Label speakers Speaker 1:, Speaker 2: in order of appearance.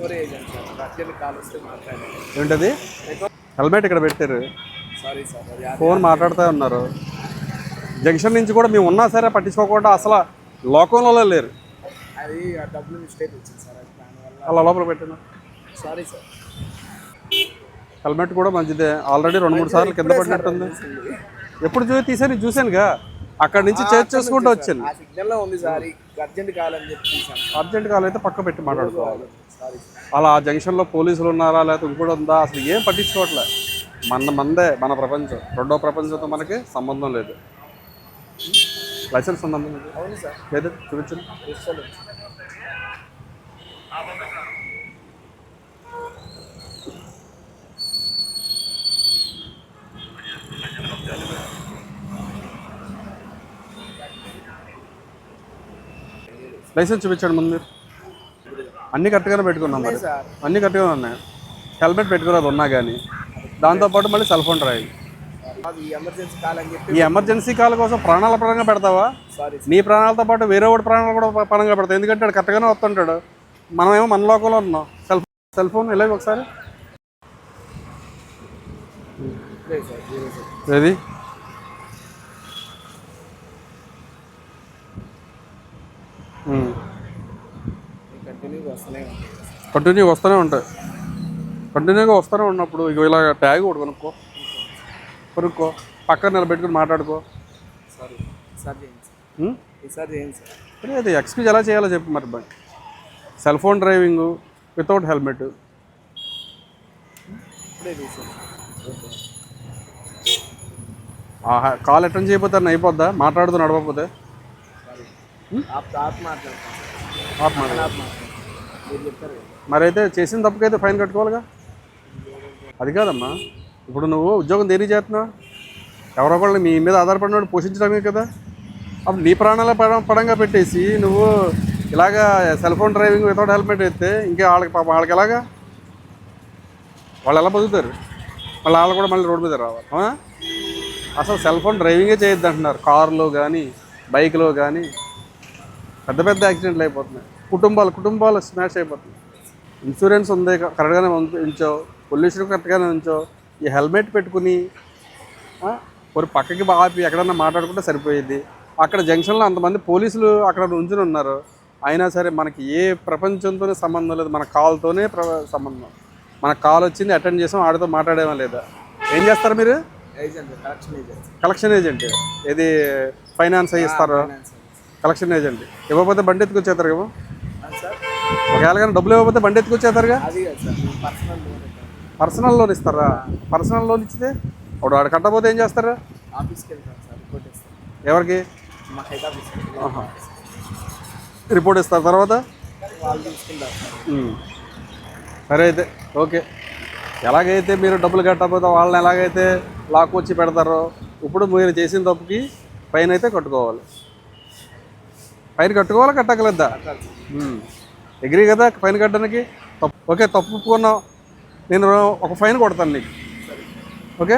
Speaker 1: Recovery agent sir urgent call వస్తే మాట్లాడాను
Speaker 2: ఏంటది హెల్మెట్ ఇక్కడ పెట్టారు.
Speaker 1: సారీ సార్ అది
Speaker 2: ఫోన్ మాట్లాడుతూ ఉన్నారు. జంక్షన్ నుంచి కూడా మేము ఉన్నా సరే పట్టించుకోకుండా అసలు లోకంలో లేరు.
Speaker 1: అది ఆ డబ్బులు మిస్టేక్ వచ్చింది సార్ అది దానివల్ల
Speaker 2: అలా లోపల పెట్టాను?
Speaker 1: Sorry sir.
Speaker 2: హెల్మెట్ కూడా మంచిదే. ఆల్రెడీ రెండు మూడు సార్లు కింద పడినట్టుంది. ఎప్పుడు చూ తీసాను చూశానుగా. అక్కడి నుంచి చేర్చ్ చేసుకుంటూ వచ్చాను.
Speaker 1: ఆ సిగ్నల్లో ఉంది సార్ అర్జెంట్ చెప్పి తీసాను
Speaker 2: అర్జెంట్ కాల్ అయితే పక్క పెట్టి మాట్లాడుకోవాలి. అలా ఆ జంక్షన్లో పోలీసులు ఉన్నారా లేకపోతే ఇంకోటి ఉందా? అసలు ఏం పట్టించుకోవట్లే. మన మందే మన ప్రపంచం. రెండో ప్రపంచంతో మనకి సంబంధం లేదు. లైసెన్స్ ఉందా లేదు చూపించండి. లైసెన్స్ చూపించండి ముందు మీరు. అన్ని కరెక్ట్గానే పెట్టుకున్నాం మరి. అన్ని కరెక్ట్గానే ఉన్నాయి. హెల్మెట్ పెట్టుకున్నది ఉన్నా కానీ దాంతోపాటు మళ్ళీ సెల్ ఫోన్ డ్రైవ్ ఈ ఎమర్జెన్సీ కాల్ కోసం ప్రాణాల పరంగా పెడతావా? నీ ప్రాణాలతో పాటు వేరే వాడి ప్రాణాలు కూడా పరంగా పెడతావు. ఎందుకంటే వాడు కరెక్ట్గానే వస్తుంటాడు. మనమేమో మన లోకంలో ఉన్నాం. సెల్ సెల్ ఫోన్ ఇలా ఒకసారి? ఏది
Speaker 1: కంటిన్యూగా వస్తూనే ఉంది
Speaker 2: కంటిన్యూ వస్తూనే ఉంటాయి. కంటిన్యూగా వస్తూనే ఉన్నప్పుడు ఇక ఇలా ట్యాగ్ ఒకటి కొనుక్కో. కొనుక్కో. పక్కన నిలబెట్టుకుని మాట్లాడుకో.
Speaker 1: సారీ.
Speaker 2: అరే అది ఎక్స్క్యూజ్ ఎలా చేయాలో చెప్పు మరి bye. Cell phone driving without helmet call attend చేయకపోతే అన్న అయిపోద్దా? మాట్లాడుతూ నడవకపోతే?
Speaker 1: సార్ ఆప్
Speaker 2: మాట్లాడు. మరైతే చేసిన తప్పుకైతే ఫైన్ కట్టుకోవాలిగా? అది కాదమ్మా. ఇప్పుడు నువ్వు ఉద్యోగం దేని చేస్తున్నావు? ఎవరో ఒకళ్ళు మీ మీద ఆధారపడినోడు పోషించడమే కదా. అప్పుడు నీ ప్రాణాల పడ- పడంగా పెట్టేసి నువ్వు ఇలాగా cell phone driving without helmet అయితే ఇంకా వాళ్ళకి పాపం వాళ్ళకి ఎలాగా? వాళ్ళు ఎలా బతుకుతారు? మళ్ళీ వాళ్ళు కూడా మళ్ళీ రోడ్డు మీద రావాలి. అసలు సెల్ ఫోన్ డ్రైవింగే చేయొద్దు అంటున్నారు కారులో కానీ బైక్లో కానీ పెద్ద పెద్ద యాక్సిడెంట్లు అయిపోతున్నాయి. కుటుంబాలు కుటుంబాలు స్మాష్ అయిపోతున్నాయి. ఇన్సూరెన్స్ ఉంది కరెక్ట్గానే ఉంచో పొల్యూషన్ కరెక్ట్గానే ఉంచో ఈ హెల్మెట్ పెట్టుకుని ఒక పక్కకి ఆపి ఎక్కడన్నా మాట్లాడుకుంటే సరిపోయేది. అక్కడ జంక్షన్లో అంతమంది పోలీసులు అక్కడ ఉంచుని ఉన్నారు. అయినా సరే మనకి ఏ ప్రపంచంతోనే సంబంధం లేదు. మన కాల్తోనే ప్ర సంబంధం. మన కాల్ వచ్చింది అటెండ్ చేసాం ఆడితో మాట్లాడేమో లేదా. ఏం చేస్తారు మీరు?
Speaker 1: Agent collection agent.
Speaker 2: ఇది ఫైనాన్స్ ఇస్తారు?
Speaker 1: ఫైనాన్స్.
Speaker 2: Collection agent. ఇవ్వకపోతే బండి ఎత్తుకొచ్చేస్తారు కదా? ఒకవేళ కానీ డబ్బులు ఇవ్వకపోతే బండి ఎత్తుకొచ్చేస్తారుగా
Speaker 1: పర్సనల్ లోన్
Speaker 2: పర్సనల్ లోన్ ఇస్తారా? పర్సనల్ లోన్ ఇచ్చితే వాడు వాడు కట్టకపోతే ఏం చేస్తారా?
Speaker 1: ఆఫీస్కి వెళ్తాను సార్ రిపోర్ట్ ఇస్తాను
Speaker 2: ఎవరికి?
Speaker 1: మా హెడ్
Speaker 2: రిపోర్ట్ ఇస్తారు తర్వాత?
Speaker 1: వాళ్ళు తీసుకుంటారు సరే
Speaker 2: అయితే ఓకే. ఎలాగైతే మీరు డబ్బులు కట్టకపోతే వాళ్ళని ఎలాగైతే లాక్ వచ్చి పెడతారో ఇప్పుడు మీరు చేసిన తప్పుకి పైన అయితే కట్టుకోవాలి. ఫైన్ కట్టుకోవాలా కట్టగలద్దా ఎగ్రీ కదా ఫైన్ కట్టడానికి? తప్పు ఓకే తప్పు ఒప్పుకున్నావు నేను ఒక ఫైన్ కొడతాను నీకు. ఓకే?